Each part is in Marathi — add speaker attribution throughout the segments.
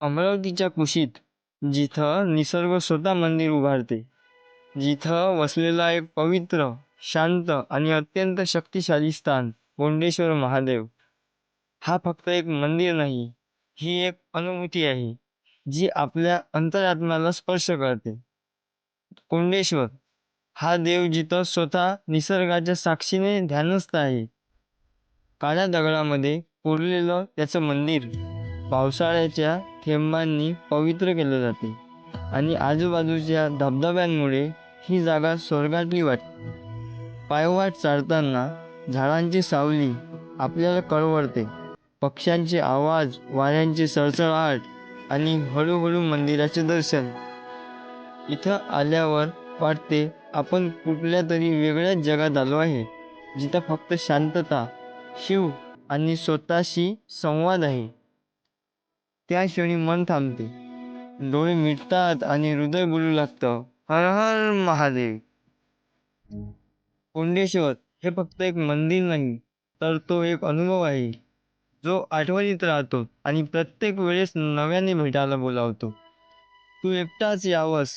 Speaker 1: अमरावतीच्या कुशीत जिथं निसर्ग स्वतः मंदिर उभारते. जिथं वसलेला एक पवित्र शांत आणि अत्यंत शक्तिशाली स्थान कोंडेश्वर महादेव. हा फक्त एक मंदिर नाही ही एक अनुभूती आहे जी आपल्या अंतरात्म्याला स्पर्श करते. कोंडेश्वर हा देव जिथं स्वतः निसर्गाच्या साक्षीने ध्यानस्थ आहे. काळ्या दगडामध्ये कोरलेलं त्याचं मंदिर पावसाळ्याच्या थेंबांनी पवित्र केलं जाते. आणि आजूबाजूच्या धबधब्यांमुळे ही जागा स्वर्गातली वाटते. पायवाट चालताना झाडांची सावली आपल्याला कळवळते पक्ष्यांचे आवाज वाऱ्यांची सळसळाट आणि हळूहळू मंदिराचे दर्शन. इथं आल्यावर वाटते आपण कुठल्या तरी वेगळ्याच जगात आलो आहे जिथं फक्त शांतता शिव आणि स्वतःशी संवाद आहे. त्या क्षणी मन थांबते. डोळे मिटतात आणि हृदय बोलू लागतं. हर हर महादेव. कोंडेश्वर हे फक्त एक मंदिर नाही तर तो एक अनुभव आहे. जो आठवणीत राहतो आणि प्रत्येक वेळेस नव्याने भेटायला बोलावतो. तू एकटाच यावंस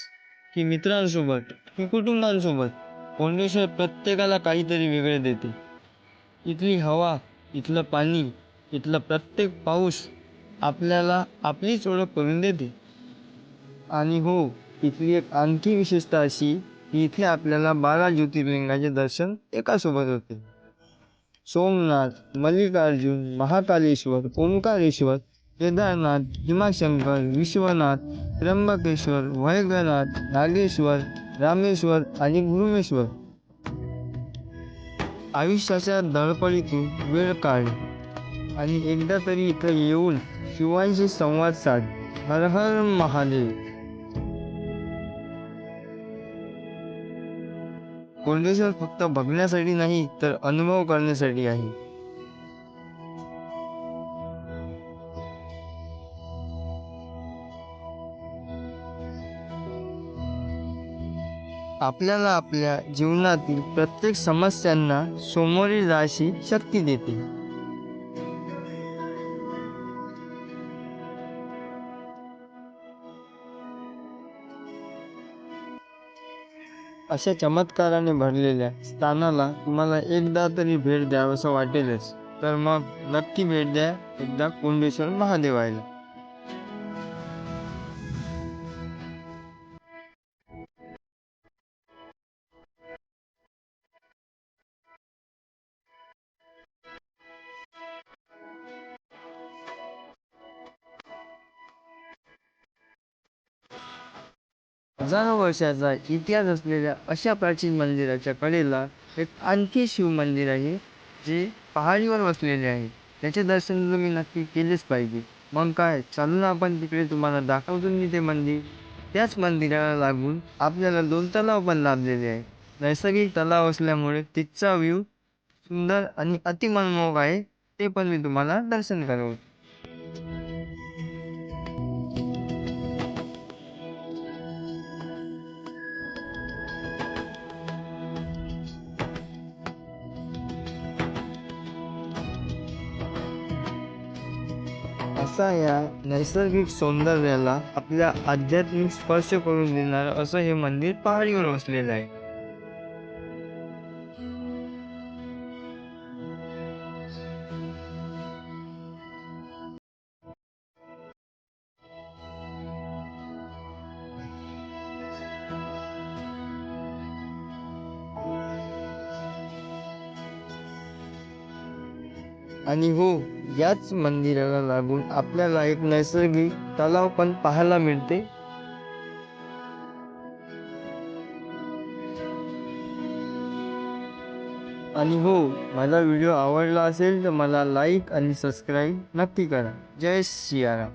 Speaker 1: की मित्रांसोबत की कुटुंबांसोबत. कोंडेश्वर प्रत्येकाला काहीतरी वेगळे देते. इथली हवा इथलं पाणी इथलं प्रत्येक पाऊस आपल्याला आपलीच ओळख करून देते. आणि हो इथली एक आणखी विशेषता अशी की इथे आपल्याला बारा ज्योतिर्लिंगाचे दर्शन एकासोबत होते. सोमनाथ मल्लिकार्जुन महाकालेश्वर ओंकारेश्वर केदारनाथ हिमाशंकर विश्वनाथ त्र्यंबकेश्वर वैद्यनाथ नागेश्वर रामेश्वर आणि गुरुमेश्वर आयुष्याच्या धडपडीतून वेळ काढ. आणि एकदा तरी इथं येऊन शिवांशी संवाद साध. हर हर महादेव. कोंडेश्वर फक्त बघण्यासाठी नाही तर अनुभव करण्यासाठी आहे. आपल्याला आपल्या जीवनातील प्रत्येक समस्यांना समोरील जायची शक्ती देते. अशा चमत्काराने भरलेल्या स्थानाला तुम्हाला एकदा तरी भेट द्यावंसं वाटेलच. तर मग नक्की भेट द्या एकदा कुंडेश्वर महादेवायला. हजारो वर्षाचा इतिहास असलेल्या अशा प्राचीन मंदिराच्या कडेला एक आणखी शिव मंदिर आहे जे पहाडीवर वसलेले आहे. त्याचे दर्शन तुम्ही नक्की केलेच पाहिजे. मग काय चालू ना आपण तिकडे तुम्हाला दाखवतो मी ते मंदिर. त्याच मंदिराला लागून आपल्याला दोन तलाव पण लाभलेले आहे नैसर्गिक तलाव असल्यामुळे तिथचा व्ह्यू सुंदर आणि अतिमनमोहक आहे ते पण मी तुम्हाला दर्शन करवतो. असा या नैसर्गिक सौंदर्याला आपल्या आध्यात्मिक स्पर्श करून देणारं असं हे मंदिर पहाडीवर वसलेलं आहे. आणि हो याच मंदिराला लागून आपल्याला एक नैसर्गिक तलाव पण पाहायला मिळते. आणि हो माझा व्हिडिओ आवडला असेल तर मला लाईक आणि सबस्क्राईब नक्की करा. जय सियाराम.